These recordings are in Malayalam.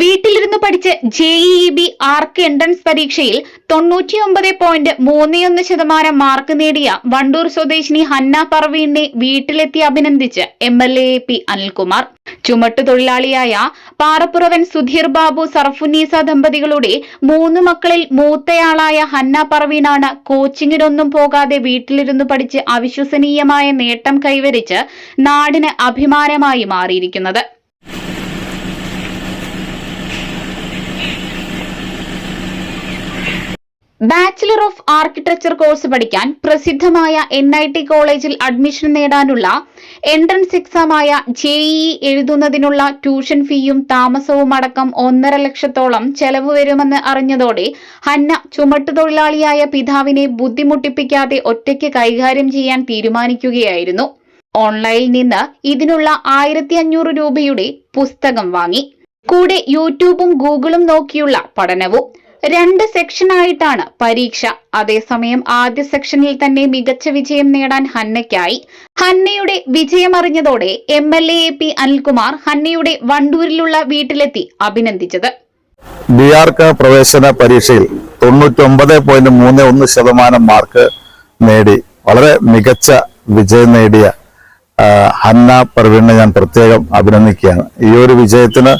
വീട്ടിലിരുന്ന് പഠിച്ച് ജെഇഇ ബി ആർക്ക് എൻട്രൻസ് പരീക്ഷയിൽ തൊണ്ണൂറ്റിയൊമ്പത് പോയിന്റ് മൂന്ന് ശതമാനം മാർക്ക് നേടിയ വണ്ടൂർ സ്വദേശിനി ഹന്ന പർവീണിനെ വീട്ടിലെത്തി അഭിനന്ദിച്ച് M L A P Anilkumar. ചുമട്ടുതൊഴിലാളിയായ Parappuravan Sudheer Babu Sarfunnisa ദമ്പതികളുടെ മൂന്ന് മക്കളിൽ മൂത്തയാളായ ഹന്ന പർവീണാണ് കോച്ചിങ്ങിനൊന്നും പോകാതെ വീട്ടിലിരുന്ന് പഠിച്ച് അവിശ്വസനീയമായ നേട്ടം കൈവരിച്ച് നാടിന് അഭിമാനമായി മാറിയിരിക്കുന്നത്. ബാച്ചിലർ ഓഫ് ആർക്കിടെക്ചർ കോഴ്സ് പഠിക്കാൻ പ്രസിദ്ധമായ എൻ ഐ ടി കോളേജിൽ അഡ്മിഷൻ നേടാനുള്ള എൻട്രൻസ് എക്സാമായ ജെഇഇ എഴുതുന്നതിനുള്ള ട്യൂഷൻ ഫീയും താമസവും അടക്കം ഒന്നര ലക്ഷത്തോളം ചെലവ് വരുമെന്ന് അറിഞ്ഞതോടെ ഹന്ന ചുമട്ടുതൊഴിലാളിയായ പിതാവിനെ ബുദ്ധിമുട്ടിപ്പിക്കാതെ ഒറ്റയ്ക്ക് കൈകാര്യം ചെയ്യാൻ തീരുമാനിക്കുകയായിരുന്നു. ഓൺലൈനിൽ നിന്ന് ഇതിനുള്ള ആയിരത്തി അഞ്ഞൂറ് രൂപയുടെ പുസ്തകം വാങ്ങി. കൂടെ യൂട്യൂബും ഗൂഗിളും നോക്കിയുള്ള പഠനവും രണ്ട് സെക്ഷനായിട്ടാണ് പരീക്ഷ. അതേസമയം ആദ്യ സെക്ഷനിൽ തന്നെ മികച്ച വിജയം നേടാൻ ഹന്നയ്ക്കായി. ഹന്നയുടെ വിജയമറിഞ്ഞതോടെ M L A P Anilkumar ഹന്നയുടെ വണ്ടൂരിലുള്ള വീട്ടിലെത്തി അഭിനന്ദിച്ചത്. ബി ആർക്ക് പ്രവേശന പരീക്ഷയിൽ തൊണ്ണൂറ്റൊമ്പത് പോയിന്റ് മൂന്ന് ഒന്ന് ശതമാനം മാർക്ക് നേടി. വളരെ മികച്ച വിജയം നേടിയ ഹന്ന പർവീണിനെ ഞാൻ പ്രത്യേകം അഭിനന്ദിക്കുകയാണ്. ഈ ഒരു വിജയത്തിന്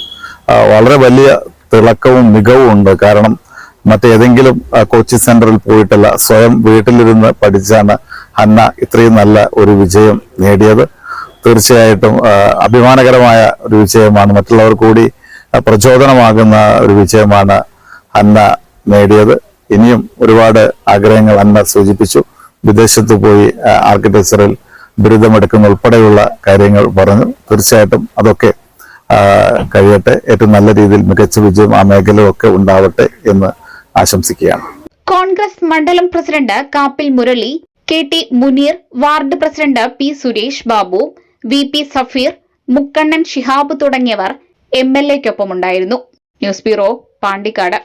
വളരെ വലിയ തിളക്കവും മികവും ഉണ്ട്. കാരണം മറ്റേതെങ്കിലും കോച്ചിങ് സെന്ററിൽ പോയിട്ടല്ല സ്വയം വീട്ടിലിരുന്ന് പഠിച്ചാണ് ഹന്ന ഇത്രയും നല്ല ഒരു വിജയം നേടിയത്. തീർച്ചയായിട്ടും അഭിമാനകരമായ ഒരു വിജയമാണ് മറ്റുള്ളവർ കൂടി പ്രചോദനമാകുന്ന ഒരു വിജയമാണ് ഹന്ന നേടിയത്. ഇനിയും ഒരുപാട് ആഗ്രഹങ്ങൾ അന്ന സൂചിപ്പിച്ചു. വിദേശത്ത് പോയി ആർക്കിടെക്ചറിൽ ബിരുദമെടുക്കുന്ന ഉൾപ്പെടെയുള്ള കാര്യങ്ങൾ പറഞ്ഞു. തീർച്ചയായിട്ടും അതൊക്കെ കഴിയട്ടെ. ഏറ്റവും നല്ല രീതിയിൽ മികച്ച വിജയം ആ മേഖലയൊക്കെ ഉണ്ടാവട്ടെ എന്ന് ആശംസിക്കുകയാണ്. കോൺഗ്രസ് മണ്ഡലം president Kappil Murali K T Muneer ward president P Suresh Babu V P Safeer Mukkannan Shihab തുടങ്ങിയവർ എം എൽ എക്കൊപ്പമുണ്ടായിരുന്നു ന്യൂസ് ബ്യൂറോ പാണ്ടിക്കാട്.